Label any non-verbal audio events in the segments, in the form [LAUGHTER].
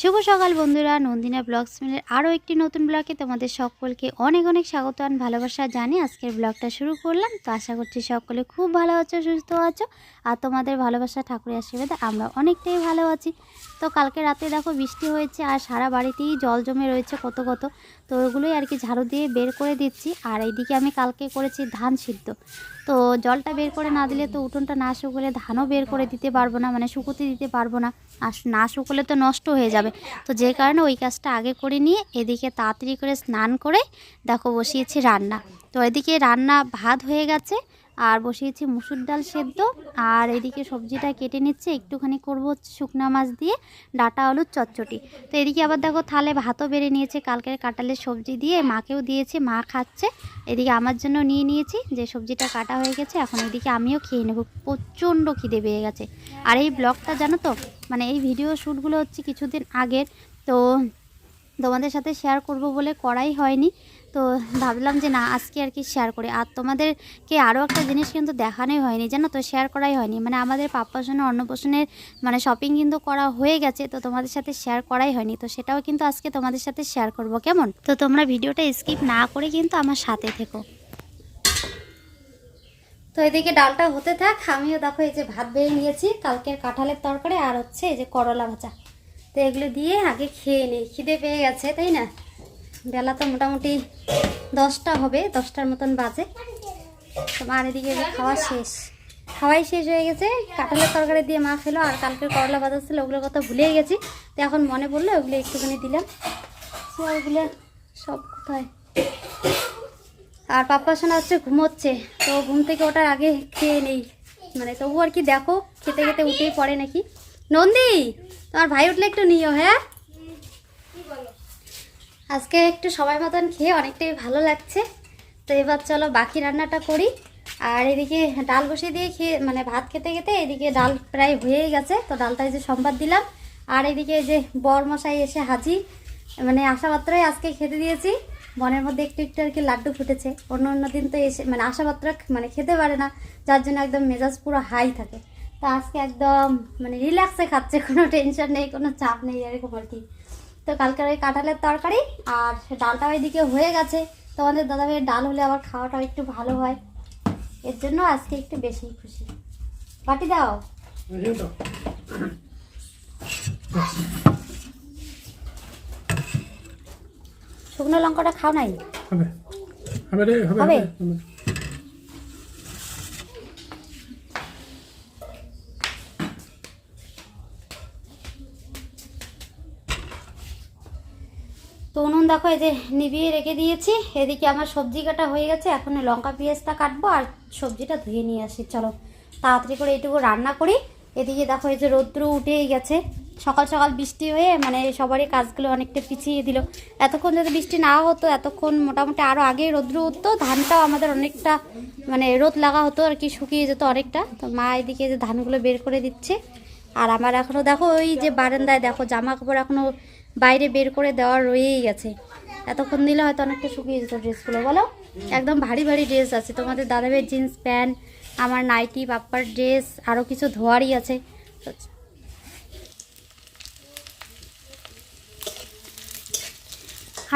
শুভ সকাল বন্ধুরা, নন্দিনা ব্লগস মিলের আরও একটি নতুন ব্লগে তোমাদের সকলকে অনেক অনেক স্বাগত আর ভালোবাসা জানি আজকের ব্লগটা শুরু করলাম। তো আশা করছি সকলে খুব ভালো আছো, সুস্থ আছো আর তোমাদের ভালোবাসা, ঠাকুরের আশীর্বাদে আমরা অনেকটাই ভালো আছি। তো কালকে রাতে দেখো বৃষ্টি হয়েছে আর সারা বাড়িতেই জল জমে রয়েছে কত কত। তো ওগুলোই আর কি ঝাড়ু দিয়ে বের করে দিচ্ছি। আর এইদিকে আমি কালকে করেছি ধান সিদ্ধ। তো জলটা বের করে না দিলে তো উঠোনটা না শুকলে ধানও বের করে দিতে পারব না মানে শুকোতে দিতে পারব না, আর না শুকলে তো নষ্ট হয়ে যাবে। তো যে কারণে ওই কাজটা আগে করে নিয়ে এদিকে তাড়াতাড়ি করে স্নান করে, দেখো বসিয়েছি রান্না। তো এদিকে রান্না ভাত হয়ে গেছে আর বসিয়েছি মুসুর ডাল সেদ্ধ। আর এদিকে সবজিটা কেটে নিচ্ছে, একটুখানি করব হচ্ছে শুকনা মাছ দিয়ে, ডাটা, আলুর চচ্চটি। তো এদিকে আবার দেখো থালে ভাতও বেড়ে নিয়েছে, কালকের কাটালের সবজি দিয়ে মাকেও দিয়েছে, মা খাচ্ছে। এদিকে আমার জন্য নিয়ে নিয়েছি, যে সবজিটা কাটা হয়ে গেছে, এখন এদিকে আমিও খেয়ে নেব। প্রচণ্ড খিদে পেয়ে গেছে। আর এই ব্লগটা জানো তো মানে এই ভিডিও শ্যুটগুলো হচ্ছে কিছুদিন আগের, তো তোমাদের সাথে শেয়ার করব বলে করাই হয়নি। তো ভাবলাম যে না, আজকে আর কি শেয়ার করি। আর তোমাদেরকে আরও একটা জিনিস কিন্তু দেখানোই হয়নি, জানো তো? শেয়ার করাই হয়নি। মানে আমাদের পাপ্পাসনের অন্নপ্রাশনের মানে শপিং কিন্তু করা হয়ে গেছে, তো তোমাদের সাথে শেয়ার করাই হয়নি। তো সেটাও কিন্তু আজকে তোমাদের সাথে শেয়ার করব, কেমন? তো তোমরা ভিডিওটা স্কিপ না করে কিন্তু আমার সাথে থেকো। তো এদিকে ডালটা হতে থাক, আমিও দেখো এই যে ভাত বেড়ে নিয়েছি কালকের কাঁঠালের তরকারি, আর হচ্ছে এই যে করলা ভাজা। তো এগুলো দিয়ে আগে খেয়ে নিই, খিদে পেয়ে গেছে, তাই না? বেলা তো মোটামুটি দশটা হবে, দশটার মতন বাজে। তো মার এদিকে খাওয়া শেষ। খাওয়াই শেষ হয়ে গেছে, কাঁঠালের তরকারি দিয়ে মা খেলো, আর কালকের করলা বাজার ছিল, ওগুলোর কথা ভুলেই গেছি। তো এখন মনে পড়ল, ওগুলো একটুখানি দিলাম। ওগুলো সব কোথায়? আর পাপ্পা শোনা হচ্ছে ঘুমোচ্ছে, তো ঘুম থেকে ওটার আগে খেয়ে নেই। মানে তবু আর কি দেখো, খেতে খেতে উঠেই পড়ে নাকি। নন্দী, তোমার ভাই উঠলে একটু নিও হ্যাঁ? আজকে একটু সময় মতন খেয়ে অনেকটাই ভালো লাগছে। তো এবার চলো বাকি রান্নাটা করি। আর এদিকে ডাল বসিয়ে দিয়ে খেয়ে মানে ভাত খেতে খেতে এদিকে ডাল প্রায় হয়েই গেছে। তো ডালটা যে সম্বাদ দিলাম। আর এদিকে যে বর মশাই এসে হাজি মানে আসা আজকে খেতে দিয়েছি। বনের মধ্যে একটু একটু আর কি লাড্ডু ফুটেছে। অন্য অন্য দিন তো এসে মানে আসা মানে খেতে পারে না। যার জন্য একদম মেজাজ পুরো হাই থাকে। তা আজকে একদম মানে রিল্যাক্সে খাচ্ছে। কোনো টেনশন নেই, কোনো চাপ নেই, এরকম আর কি। তো কালকের ওই কাঁঠালের তরকারি আর ডালটা ওইদিকে হয়ে গেছে। তোমাদের দাদাভাইয়ের ডাল হলে আবার খাওয়াটাও একটু ভালো হয়। এর জন্য আজকে একটু বেশি খুশি। বাটি দাও। শুকনো লঙ্কাটা খাও নাই? হবে? হবে রে হবে হবে? হবে হবে। তো উনুন দেখো, এই যে নিভিয়ে রেখে দিয়েছি। এদিকে আমার সবজি কাটা হয়ে গেছে, এখন লঙ্কা পেঁয়াজটা কাটবো আর সবজিটা ধুয়ে নিয়ে আসি, চলো। তাড়াতাড়ি করে এইটুকু রান্না করি। এদিকে দেখো, এই যে রৌদ্র উঠেই গেছে। সকাল সকাল বৃষ্টি হয়ে মানে সবারই কাজগুলো অনেকটা পিছিয়ে দিল। এতক্ষণ যদি বৃষ্টি না হতো, এতক্ষণ মোটামুটি আরও আগেই রৌদ্র উঠতো, ধানটাও আমাদের অনেকটা মানে রোদ লাগা হতো আর কি, শুকিয়ে যেত অনেকটা। তো মা এদিকে যে ধানগুলো বের করে দিচ্ছে। আর আমার এখনও দেখো, ওই যে বারান্দায় দেখো, জামা কাপড় এখনও বাইরে বের করে দেওয়া রয়েই গেছে। এতক্ষণ দিলে হয়তো অনেকটা শুকিয়ে যেত ড্রেসগুলো। বলো, একদম ভারী ভারী ড্রেস আছে। তোমাদের দাদাভাইয়ের জিন্স প্যান্ট, আমার নাইটি বাপ্পার ড্রেস আরও কিছু ধোয়ারই আছে।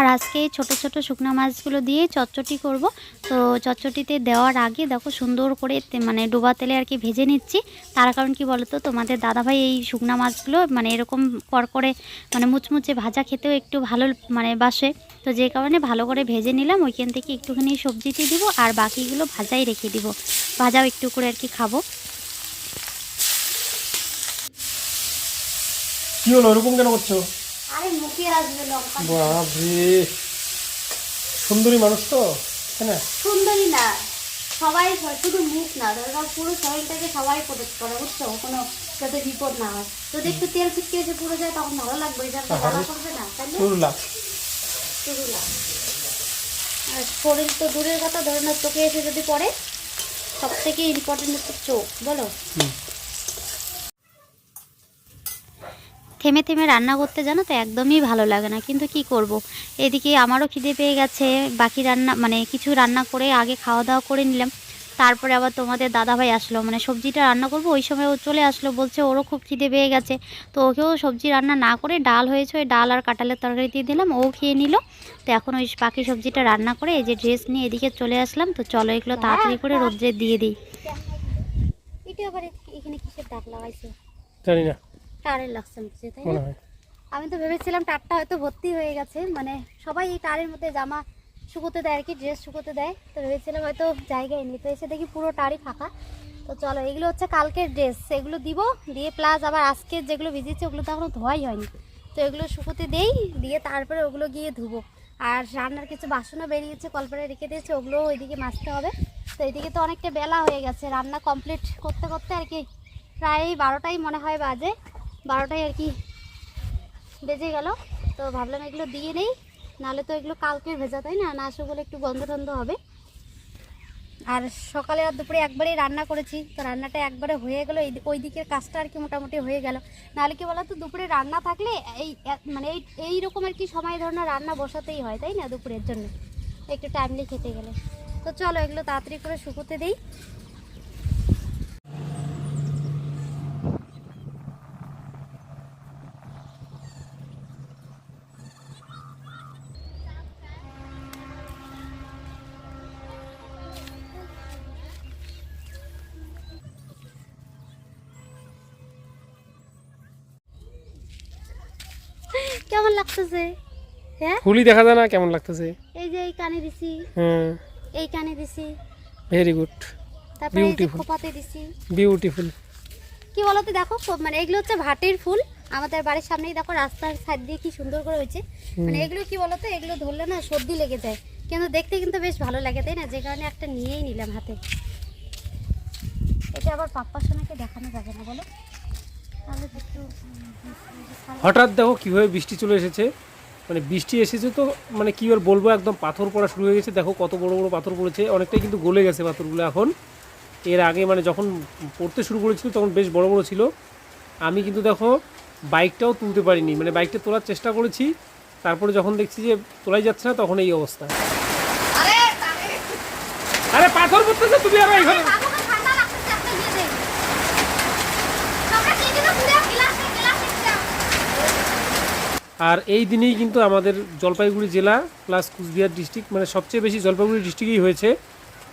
আর আজকে ছোট ছোট শুকনা মাছগুলো দিয়ে চচ্চটি করব। তো চচ্চটিতে দেওয়ার আগে দেখো সুন্দর করে মানে ডোবা তেলে আর কি ভেজে নিচ্ছি। তার কারণ কি বলতো? তোমাদের দাদাভাই এই শুকনা মাছগুলো মানে এরকম কর করে মানে মুচমুচে ভাজা খেতেও একটু ভালো মানে বাসে। তো যে কারণে ভালো করে ভেজে নিলাম। ওইখান থেকে একটুখানি সবজিতে দিব আর বাকিগুলো ভাজাই রেখে দিব। ভাজাও একটু করে আর কি খাব। কি হলো? ওরকম কেন করছ? সুন্দরী মানুষ তো তাই না? সুন্দরী না সবাই শুধু মুখ না ধরো পুরো শরীরটাকে সবাই প্রোটেক্ট করে বুঝছ? কোনো যাতে বিপদ না হয়। যদি একটু তেল ছিটকে এসে পুরো যায় তখন ভালো লাগবে এটা ভালো করবে না তাই না? না আর শরীর তো দূরের কথা ধরে না চোখে এসে যদি পড়ে সব থেকে ইম্পর্টেন্ট হচ্ছে চোখ বলো হুম। থেমে থেমে রান্না করতে জানো তো একদমই ভালো লাগে না। কিন্তু কি করব। এদিকে আমারও খিদে পেয়ে গেছে। বাকি রান্না মানে কিছু রান্না করে আগে খাওয়া দাওয়া করে নিলাম। তারপরে আবার তোমাদের দাদাভাই আসলো। মানে সবজিটা রান্না করব ওই সময় ও চলে আসলো। বলছে ওরও খুব খিদে পেয়ে গেছে। তো ওকেও সবজি রান্না না করে ডাল হয়েছে ওই ডাল আর কাঁঠালের তরকারি দিয়ে দিলাম। ও খেয়ে নিল। তো এখন ওই বাকি সবজিটা রান্না করে এই যে ড্রেস নিয়ে এদিকে চলে আসলাম। তো চলো এগুলো তাড়াতাড়ি করে রোদ্রে দিয়ে দিই। এটা আবার এখানে কিসের ডাক লাগাইছে? জানি না। টারের লাগছে তাই না? আমি তো ভেবেছিলাম টারটা হয়তো ভর্তি হয়ে গেছে মানে সবাই এই টারের মধ্যে জামা শুকোতে দেয় আর কি ড্রেস শুকোতে দেয়। তো ভেবেছিলাম হয়তো জায়গায় নেই তো এসে দেখি পুরো টারই ফাঁকা। তো চলো এগুলো হচ্ছে কালকের ড্রেস এগুলো দিব দিয়ে প্লাস আবার আজকে যেগুলো ভিজেছে ওগুলো তো এখনও ধোয়াই হয়নি। তো এগুলো শুকোতে দেই দিয়ে তারপরে ওগুলো গিয়ে ধুবো। আর রান্নার কিছু বাসনও বেরিয়েছে কলপারে রেখে দিয়েছে ওগুলো ওইদিকে মাজতে হবে। তো এইদিকে তো অনেকটা বেলা হয়ে গেছে রান্না কমপ্লিট করতে করতে আর কি প্রায় বারোটাই মনে হয় বাজে। বারোটায় আর কি বেজে গেল। তো ভাবলাম এগুলো দিয়ে নেই, নাহলে তো এগুলো কালকের ভেজা, তাই না? না আসে বলে একটু গন্ধ টন্ধ হবে। আর সকালে আর দুপুরে একবারেই রান্না করেছি, তো রান্নাটা একবারে হয়ে গেলো। এই ওই দিকের কাজটা আর কি মোটামুটি হয়ে গেল। নাহলে কি বলতো, দুপুরে রান্না থাকলে এই মানে এই এই রকম আর কি সময় ধরনের রান্না বসাতেই হয়, তাই না? দুপুরের জন্য। একটু টাইমলি খেতে গেলে। তো চলো এগুলো তাড়াতাড়ি করে শুকোতে দিই। কেমন লাগতেছে? হ্যাঁ? ফুলই দেখা যায় না কেমন লাগতেছে? এই যে এই কানে দিছি। হুম এই কানে দিছি। ভেরি গুড তারপরে এই যে Beautiful. খোপাতে দিছি। বিউটিফুল কি বলতো দেখো খুব- মানে এগুলো হচ্ছে ভাটের ফুল। আমাদের বাড়ির সামনেই দেখো রাস্তার সাইড দিয়ে কি সুন্দর করে হয়েছে। মানে এগুলো কি বলতো এগুলো ধরলে না সর্দি লেগে যায়। কিন্তু দেখতে কিন্তু বেশ ভালো লাগে তাই না? যে কারণে একটা নিয়েই নিলাম হাতে। এটা আবার পাপ্পার সোনাকে দেখানো যাবে না বলো তাহলে তো একটু উম, হঠাৎ দেখো কীভাবে বৃষ্টি চলে এসেছে। মানে বৃষ্টি এসেছে তো মানে কী আর বলব একদম পাথর পড়া শুরু হয়ে গেছে। দেখো কত বড় বড় পাথর পড়েছে অনেকটাই কিন্তু গলে গেছে পাথরগুলো এখন। এর আগে মানে যখন পড়তে শুরু করেছিল তখন বেশ বড় বড় ছিল। আমি কিন্তু দেখো বাইকটাও তুলতে পারিনি মানে বাইকটা তোলার চেষ্টা করেছি। তারপরে যখন দেখছি যে তোলাই যাচ্ছে না তখন এই অবস্থা। আরে পাথর পড়তেছে তুমি আরও এখানে বাবুকে ঠান্ডা লাগতেছে একটা দিয়ে দে তোমরা কি দিনো পুরো গ্লাসে গ্লাসে দাও আর এই দিনেই কিন্তু আমাদের জলপাইগুড়ি জেলা প্লাস কুচবিহার ডিস্ট্রিক্ট মানে সবচেয়ে বেশি জলপাইগুড়ি ডিস্ট্রিক্টেই হয়েছে।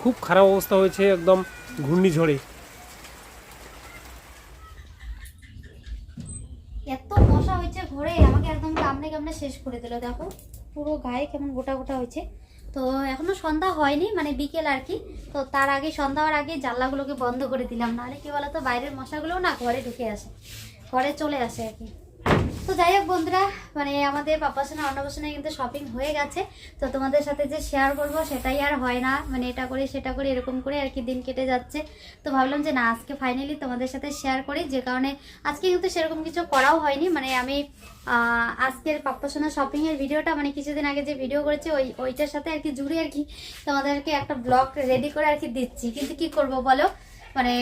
খুব খারাপ অবস্থা হয়েছে একদম ঘূর্ণিঝড়ে। এত মশা হয়েছে ঘরে, আমাকে একদম কামড়ে কামড়ে শেষ করে দিল। দেখো, পুরো গায়ে কেমন গোটা গোটা হয়েছে। তো এখনও সন্ধ্যা হয়নি মানে বিকেল আর কি। তো তার আগে, সন্ধ্যা হওয়ার আগে জানলাগুলোকে বন্ধ করে দিলাম। নাহলে কি বলতো, বাইরের মশাগুলোও না ঘরে ঢুকে আসে, ঘরে চলে আসে আর কি। তো যাই হোক বন্ধুরা মানে আমাদের পাপাসনা অন্নপ্রাশনে কিন্তু শপিং হয়ে গেছে। তো তোমাদের সাথে যে শেয়ার করব সেটাই আর হয় না। মানে এটা করে, সেটা করে, এরকম করে আর কি দিন কেটে যাচ্ছে। তো ভাবলাম যে না, আজকে ফাইনালি তোমাদের সাথে শেয়ার করি। যে কারণে আজকে কিন্তু সেরকম কিছু করাও হয়নি। মানে আমি আজকের পাপ্পাসোনা শপিংয়ের ভিডিওটা মানে কিছুদিন আগে যে ভিডিও করেছি, ওই, ওইটার সাথে আর কি জুড়ে আর কি তোমাদেরকে একটা ব্লগ রেডি করে আর কি দিচ্ছি। কিন্তু কি করব বলো? মানে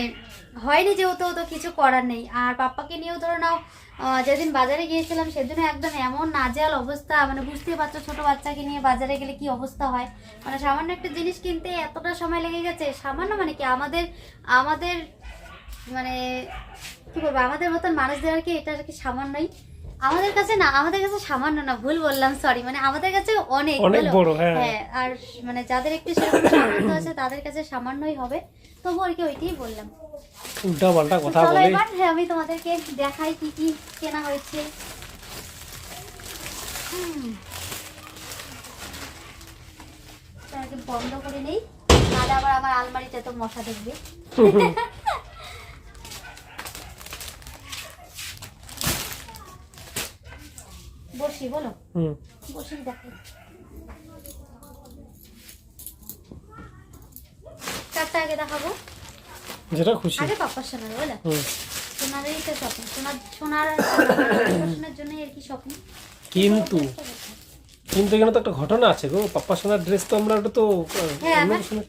হয়নি যেহেতু তো কিছু করার নেই। আর পাপ্পাকে নিয়েও ধরো নাও যেদিন বাজারে গিয়েছিলাম সেদিনও একদম এমন নাজেয়াল অবস্থা মানে বুঝতেই পারছ ছোট বাচ্চাকে নিয়ে বাজারে গেলে কি অবস্থা হয়। মানে সামান্য একটা জিনিস কিনতে এতটা সময় লেগে গেছে, সামান্য মানে কি আমাদের আমাদের মানে কি বলব, আমাদের মতন মানুষদের আর কি এটা আর কি সামান্যই। আমাদের কাছে না আমাদের কাছে সামান্য না ভুল বললাম সরি মানে আমাদের কাছে অনেক অনেক বড়, হ্যাঁ। হ্যাঁ আর মানে যাদের একটু সেরকম সামর্থ্য আছে তাদের কাছে সামান্যই হবে। তবু আর কি ওইটাই বললাম। উল্টা পাল্টা কথা বলে। এবার হ্যাঁ, আমি তোমাদেরকে দেখাই কি কি কেনা হয়েছে। বন্ধ করে নেই তাহলে আবার আমার আলমারিতে তো মশা দেখবে [LAUGHS] বসি বলো। হুম। বসি দেখো। চারটা আগে দেখাবো। যেটা খুশি। আগে পাপার সোনার বলো। সোনারই তো স্বপ্ন। সোনার সোনার সোনার [COUGHS] জন্য আর কি স্বপ্ন। কিন্তু কিন্তু এখানে তো একটা ঘটনা আছে গো। পাপ্পা সোনার ড্রেস তো আমরা ওটা তো হ্যাঁ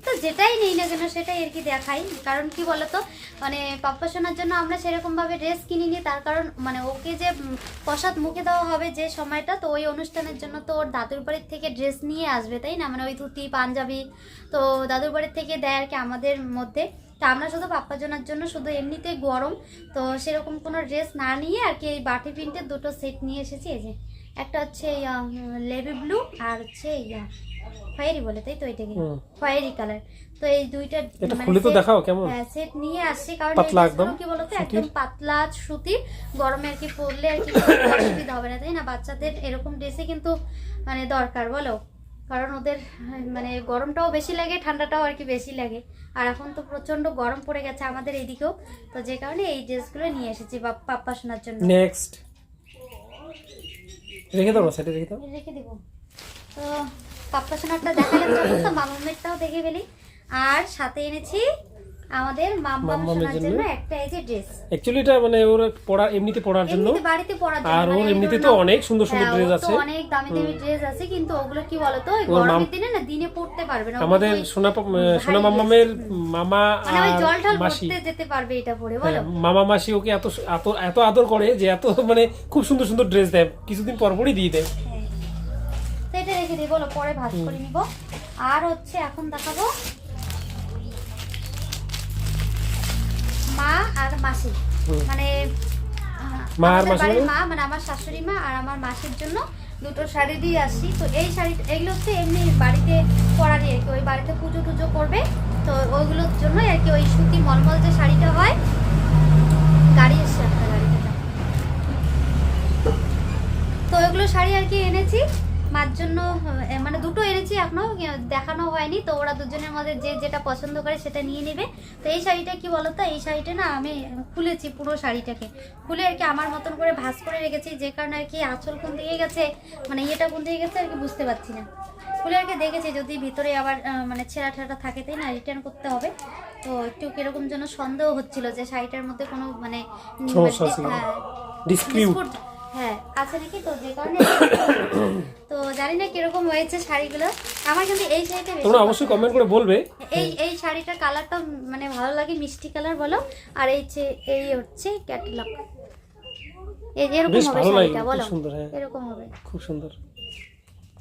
তো যেটাই নেই না কেন সেটাই আর কি দেখাই। কারণ কি বলতো মানে পাপ্পা সোনার জন্য আমরা সেরকম ভাবে ড্রেস কিনিনি তার কারণ মানে ওকে যে প্রসাদ মুখে দেওয়া হবে যে সময়টা তো ওই অনুষ্ঠানের জন্য তো ওর দাদুর বাড়ির থেকে ড্রেস নিয়ে আসবে তাই না? মানে ওই ধুতি পাঞ্জাবি তো দাদুর বাড়ির থেকে দেয় আর কি আমাদের মধ্যে। তো আমরা শুধু পাপ্পা জোনার জন্য শুধু এমনিতেই গরম তো সেরকম কোনো ড্রেস না নিয়ে আর কি এই বাটি প্রিন্টের দুটো সেট নিয়ে এসেছি এই যে। একটা হচ্ছে লেভি ব্লু আর হচ্ছে ইয়া খয়েরি বলে তাই তো এটাকে। খয়েরি কালার। তো এই দুইটা এটা মানে খুলে তো দেখাও কেমন? হ্যাঁ সেট নিয়ে আসছি কারণ পাতলা একদম, কি বলতো একদম পাতলা সুতির গরমে আর কি পরলে আর কি অসুবিধা হবে না তাই না? বাচ্চাদের এরকম ড্রেসে কিন্তু মানে দরকার বলো? কারণ ওদের মানে গরমটাও বেশি লাগে ঠান্ডাটাও আর কি বেশি লাগে। আর এখন তো প্রচণ্ড গরম পড়ে গেছে আমাদের এইদিকেও। তো যে কারণে এই ড্রেসগুলো নিয়ে এসেছি পাপ্পা শোনার জন্য। নেক্সট রেখে দাও, সেটা রেখে দাও। রেখে দেবো। তো পাপ্পা সোনারটা দেখালাম তো তো মামামেরটাও দেখে ফেলি। আর সাথে এনেছি আমাদের মাম্মাম জন্য? একটা এই যে ড্রেস অ্যাকচুয়ালি এটা মানে ওর পড়া এমনিতে পড়ার জন্য। এমনিতে বাড়িতে পরার জন্য আর মানে ওর এমনিতে তো অনেক সুন্দর সুন্দর হ্যাঁ, ড্রেস আছে। অনেক দামি দামি ড্রেস আছে কিন্তু ওগুলো কি বলতো? গরমের দিনে না দিনে পড়তে পারবে না। আমাদের সোনা সোনা। মামা মানে জল ঢাল পড়তে যেতে পারবে এটা পরে হ্যাঁ, বলো। মামা মাসি ওকে এত এত এত আদর করে যে এত [LAUGHS] মানে খুব সুন্দর সুন্দর ড্রেস দেয়। কিছুদিন পর পরই দিয়ে দেয়। হ্যাঁ। তো এটা রেখে দিই বলো পরে ভাজ করে নিব। আর হচ্ছে এখন দেখাবো মা আর মাসি। মানে মা আর মাসি মানে? মা মানে আমার শাশুড়ি মা আর আমার মাসির জন্য দুটো শাড়ি দিয়ে আসছি তো এই শাড়ি এগুলো হচ্ছে এমনি বাড়িতে পরারই আর কি। ওই বাড়িতে পুজো টুজো করবে। তো ওইগুলোর জন্য আর কি ওই সুতি মলমল যে শাড়িটা হয় গাড়ি এসছে একটা গাড়িতে। তো ওইগুলো শাড়ি আর কি এনেছি। মার জন্য মানে দুটো এনেছি এখনও দেখানো হয়নি তো ওরা দুজনের মধ্যে যে যেটা পছন্দ করে সেটা নিয়ে নেবে। তো এই শাড়িটা কি বলতো এই শাড়িটা না আমি খুলেছি পুরো শাড়িটাকে। খুলে আর কি আমার মতন করে ভাঁজ করে রেখেছি যে কারণে আর কি আঁচল কোন দিকে গেছে মানে ইয়েটা কোন দিকে গেছে আর কি বুঝতে পারছি না। খুলে আর কি দেখেছি যদি ভিতরে আবার মানে ছেঁড়া ঠেড়া থাকে তাই না রিটার্ন করতে হবে। তো একটু কীরকম যেন সন্দেহ হচ্ছিল যে শাড়িটার মধ্যে কোনো মানে মানে। হ্যাঁ, হ্যাঁ আছে নাকি? তো যে কারণে [COUGHS] জানি না কীরকম হয়েছে শাড়িগুলো। আমার কিন্তু এই শাড়িটা তোমরা অবশ্যই কমেন্ট করে বলবে। এই এই শাড়িটার কালারটা মানে ভালো লাগে মিষ্টি কালার বলো। আর এই যে এই হচ্ছে ক্যাটালগ এই যে এরকম হবে শাড়িটা বলো। সুন্দর হ্যাঁ। এরকম হবে। খুব সুন্দর।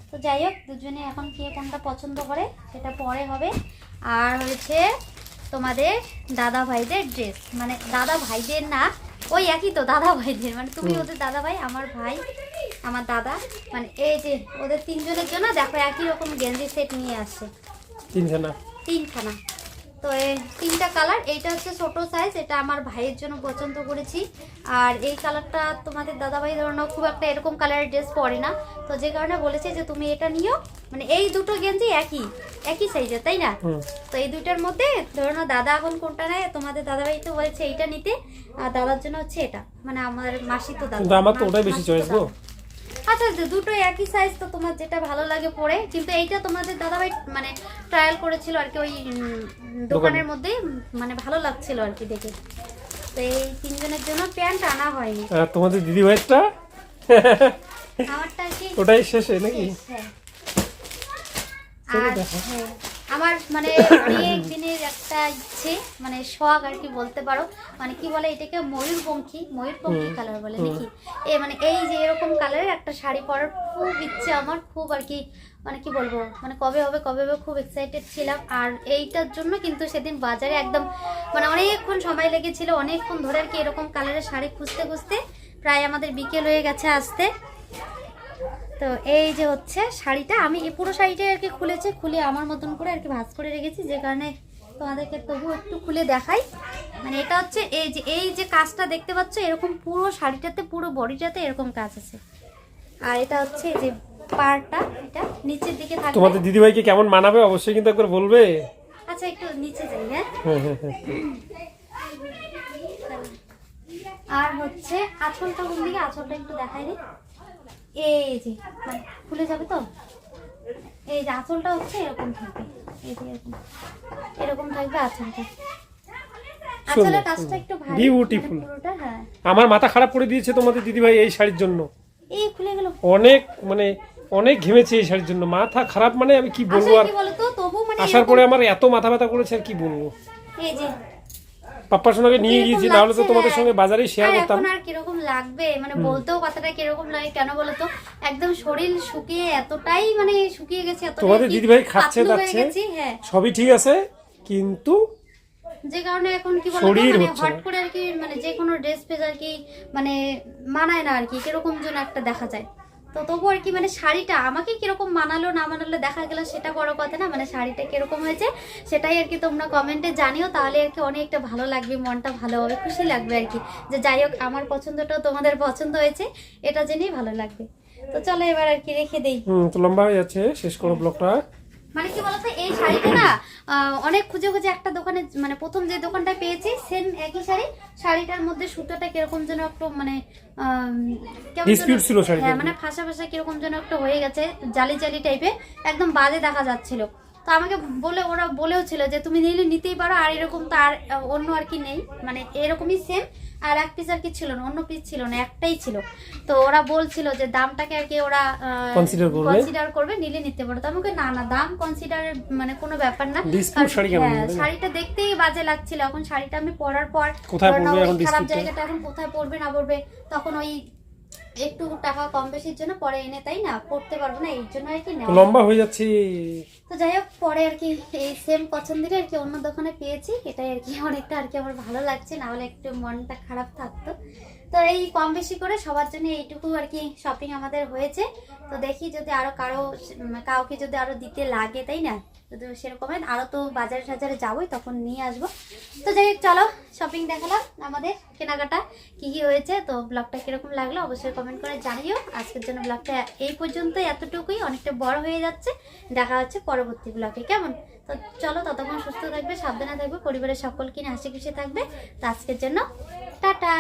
তো যাই হোক দুজনে এখন কে কোনটা পছন্দ করে সেটা পরে হবে। আর হচ্ছে তোমাদের দাদা ভাইদের ড্রেস মানে দাদা ভাইদের না ওই একই তো দাদা ভাইদের। মানে তুমি ওদের দাদা ভাই আমার ভাই আমার দাদা। মানে এই যে ওদের তিনজনের জন্য দেখো একই রকম গেঞ্জি সেট নিয়ে আসছে তিনখানা। তিনখানা। তো এই তিনটা কালার এইটা হচ্ছে ছোট সাইজ এটা আমার ভাইয়ের জন্য পছন্দ করেছি। আর এই কালারটা তোমাদের দাদাভাই ধরো খুব একটা এরকম কালারের ড্রেস পরে না। তো যে কারণে বলেছে যে তুমি এটা নিও মানে এই দুটো গেঞ্জি একই একই সাইজের তাই না? তো এই দুইটার মধ্যে ধরো দাদা এখন কোনটা নেয় তোমাদের দাদাভাই তো বলেছে এইটা নিতে আর দাদার জন্য হচ্ছে এটা মানে আমার মাসি তো দাদা। আমার তো ওটাই বেশি চয়েস গো। দাদা। আচ্ছা যে দুটো একই সাইজ তো তোমার যেটা ভালো লাগে পরে। কিন্তু এইটা তোমাদের দাদাভাই মানে ট্রায়াল করেছিল আর কি ওই দোকানের মধ্যে মানে ভালো লাগছিল আর কি দেখে। তো এই তিনজনের জন্য প্যান্ট আনা হয়নি। আর তোমাদের দিদি ভাইয়েরটা আমারটা কি? ওটাই শেষে নাকি? হ্যাঁ। আর হ্যাঁ, আমার মানে অনেক দিনের একটা ইচ্ছে মানে শখ আর কি বলতে পারো। মানে কি বলে এটাকে? ময়ূরপঙ্খী ময়ূরপঙ্খী কালার বলে। নাকি? এ মানে এই যে এরকম কালারের একটা শাড়ি পরার খুব ইচ্ছে আমার খুব আর কি মানে কি বলব? মানে কবে হবে কবে হবে খুব এক্সাইটেড ছিলাম। আর এইটার জন্য কিন্তু সেদিন বাজারে একদম মানে অনেকক্ষণ সময় লেগেছিল অনেকক্ষণ ধরে আর কি এরকম কালারের শাড়ি খুঁজতে খুঁজতে প্রায় আমাদের বিকেল হয়ে গেছে আসতে। তো এই যে হচ্ছে শাড়িটা আমি এই পুরো শাড়িটাই আর কি খুলেছি খুলে আমার মতন করে আর কি ভাঁজ করে রেখেছি যে কারণে তোমাদেরকে তবু একটু খুলে দেখাই। মানে এটা হচ্ছে এই যে এই যে কাজটা দেখতে পাচ্ছ এরকম পুরো শাড়িটাতে পুরো বডিটাতে এরকম কাজ আছে। আর এটা হচ্ছে যে পাড়টা এটা নিচের দিকে থাকবে। তোমাদের দিদি ভাইকে কেমন মানাবে অবশ্যই কিন্তু একবার বলবে। আচ্ছা একটু নিচে যাই হ্যাঁ? হ্যাঁ হ্যাঁ হ্যাঁ। আর হচ্ছে আঁচলটা কোন দিকে? আঁচলটা একটু দেখাই দিই। এই যে মানে খুলে যাবে তো? এই যে আঁচলটা হচ্ছে এরকম থাকবে। এই যে এরকম এরকম থাকবে আঁচলটা। আঁচলের কাজটা একটু ভারী Beautiful. মানে হ্যাঁ। আমার মাথা খারাপ করে দিয়েছে তোমাদের দিদি ভাই এই শাড়ির জন্য। এই খুলে গেল। অনেক মানে অনেক ঘেমেছে এই শাড়ির জন্য। মাথা খারাপ মানে আমি কি বলব আর মানে আসার পরে আমার এত মাথা ব্যথা করেছে আর কি বলব? এই যে পাপ্পার নিয়ে গিয়েছি তো তোমাদের। সঙ্গে বাজারেই শেয়ার করতাম। এখন আর কীরকম লাগবে? মানে বলতেও কথাটা কীরকম লাগে কেন বলতো? একদম শরীর শুকিয়ে এতটাই মানে শুকিয়ে গেছে এতটাই তোমাদের কি দিদিভাই খাচ্ছে, দাচ্ছে। হ্যাঁ সবই ঠিক আছে কিন্তু যে কারণে এখন কি বলতো মানে হট করে আর কি মানে যে কোনো ড্রেস পেজ আর কি মানে মানায় না আর কি কীরকম যেন একটা দেখা যায়। তো তবু আর কি মানে শাড়িটা আমাকে কীরকম মানালো, না মানালো দেখা গেল সেটা বড় কথা না মানে শাড়িটা কীরকম হয়েছে সেটাই আর কি তোমরা কমেন্টে জানিও, তাহলে আর কি অনেকটা ভালো লাগবে, মনটা ভালো হবে, খুশি লাগবে আর কি। যে যাই হোক, আমার পছন্দটাও তোমাদের পছন্দ হয়েছে, এটা জেনেই ভালো লাগবে। তো চলো এবার আর কি রেখে দেই। তো লম্বা হয়ে যাচ্ছে, শেষ করো ব্লগটা। মানে কি বলতো এই শাড়িটা না আহ, অনেক খুঁজে খুঁজে একটা দোকানে মানে প্রথম যে দোকানটা পেয়েছি সেম একই শাড়ি শাড়িটার মধ্যে সুতোটা কীরকম যেন একটু মানে ছিল হ্যাঁ মানে ফাঁসা ফাঁসা কীরকম যেন একটা হয়ে গেছে জালি জালি টাইপের একদম বাজে দেখা যাচ্ছিল। তো আমাকে বলে ওরা বলেও ছিল যে তুমি নিলে নিতেই পারো আর এরকম তো আর অন্য আর কি নেই। মানে এরকমই সেম আর এক পিস আর কি ছিল না অন্য পিস ছিল না একটাই ছিল। তো ওরা বলছিল যে দামটাকে আর কি ওরা Consider করবে। কনসিডার করবে নিলে নিতে পারো। তো আমাকে না না দাম কনসিডার মানে কোনো ব্যাপার না। হ্যাঁ? শাড়িটা দেখতেই বাজে লাগছিল। এখন শাড়িটা আমি পরার পর কোথায় পরবে এখন খারাপ জায়গাটা এখন কোথায় পড়বে না পড়বে তখন ওই একটু টাকা কম বেশির জন্য পরে এনে তাই না? পড়তে পারব না এই জন্য আর কি নেওয়া। লম্বা হয়ে যাচ্ছে। তো যাই হোক পরে আর কি এই সেম পছন্দের আর কি অন্য দোকানে পেয়েছি। এটাই আর কি অনেকটা আর কি আমার ভালো লাগছে না হলে একটু মনটা খারাপ থাকতো। তো এই কম বেশি করে সবার জন্য এইটুকু আর কি শপিং আমাদের হয়েছে। তো দেখি যদি আরও কারও কাউকে যদি আরও দিতে লাগে তাই না? যদি সেরকম হয়, আরও তো বাজারে টাজারে যাবোই তখন নিয়ে আসব। তো যাই হোক চলো শপিং দেখালাম আমাদের কেনাকাটা কি কি হয়েছে তো ব্লগটা কীরকম লাগল অবশ্যই কমেন্ট করে জানিও। আজকের জন্য ব্লগটা এই পর্যন্ত এতটুকুই অনেকটা বড় হয়ে যাচ্ছে। দেখা হচ্ছে পরবর্তী ব্লগে কেমন? তো চলো ততক্ষণ সুস্থ থাকবে সাবধানে থাকবে পরিবারের সকলকে নিয়ে হাসি খুশি থাকবে। তো আজকের জন্য টাটা!